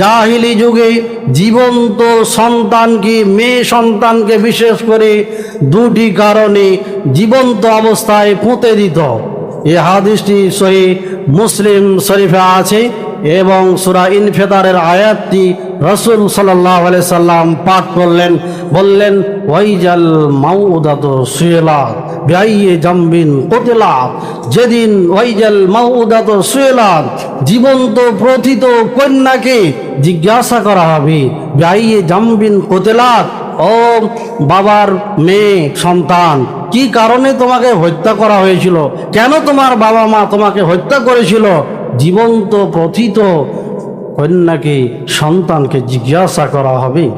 জাহিলি যুগে জীবন্ত সন্তানকে, মেয়ে সন্তানকে বিশেষ করে দুটি কারণে জীবন্ত অবস্থায় পুঁতে দিত। এ হাদিসটি সহি মুসলিম শরীফে আছে। এবং সুরা ইনফেদারের আয়াতটি রসুল সাল্লাহ সাল্লাম পাঠ করলেন, বললেন, ওয়াইজাল মাউদাত সুয়েলাত বিআইয়ে জাম্বিন কোতেলাত যেদিন ওয়াইজাল মাউদাত সুয়েলাত জীবন্ত প্রথিত কন্যাকে জিজ্ঞাসা করা হবে, বিআইয়ে জাম্বিন কোতেলাত ও বাবার মেয়ে সন্তান, কি কারণে তোমাকে হত্যা করা হয়েছিল? কেন তোমার বাবা মা তোমাকে হত্যা করেছিল? জীবন্ত প্রথিত কন্যাকে, সন্তানকে জিজ্ঞাসা করা হবে।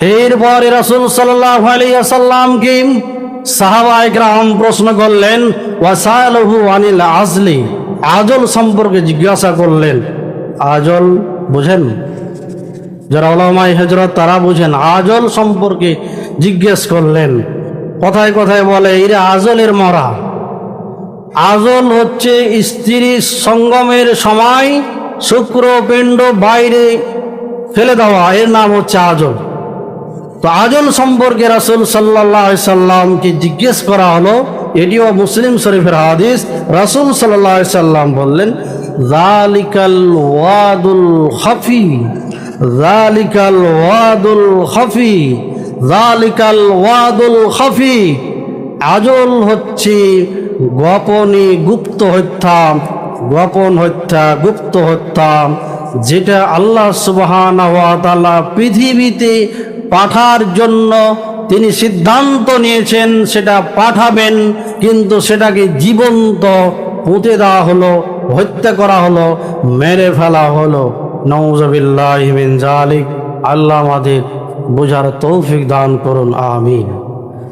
এরপরে রাসুল সাল্লাহ আলিয়াসাল্লামকে সাহাবা একরাম প্রশ্ন করলেন, ওয়াসালহু আনিল আজলি? আজল সম্পর্কে জিজ্ঞাসা করলেন। আজল বুঝেন? যারা ওলামাই হজরত তারা বুঝেন, আজল সম্পর্কে জিজ্ঞেস করলেন। কথায় কথায় বলে এরা আজলের মরা। আজল হচ্ছে স্ত্রী সঙ্গমের সময় শুক্রপিণ্ড বাইরে ফেলে দেওয়া। এর নাম হচ্ছে আজল তো আজল সম্পর্কে রাসুল সাল্লাহ সাল্লামকে জিজ্ঞেস করা হলো, এটিও মুসলিম শরীফের হাদিস। রাসুল সাল্লাহ সাল্লাম বললেন জালিকাল ওয়াদুল খফি জালিকাল ওয়াদুল খফি জালিকাল ওয়াদুল খফি। আজল হচ্ছে, গোপনে গুপ্ত হত্যা, গোপন হত্যা, গুপ্ত হত্যা। যেটা আল্লাহ সুবহান পৃথিবীতে পাঠার জন্য তিনি সিদ্ধান্ত নিয়েছেন, সেটা পাঠাবেন, কিন্তু সেটাকে জীবন্ত পুঁতে দেওয়া হলো, হত্যা করা হলো, মেরে ফেলা হলো। নওজবিল্লাহ জালিক আল্লাহ আমাদের বোঝার তৌফিক দান করুন, আমিন।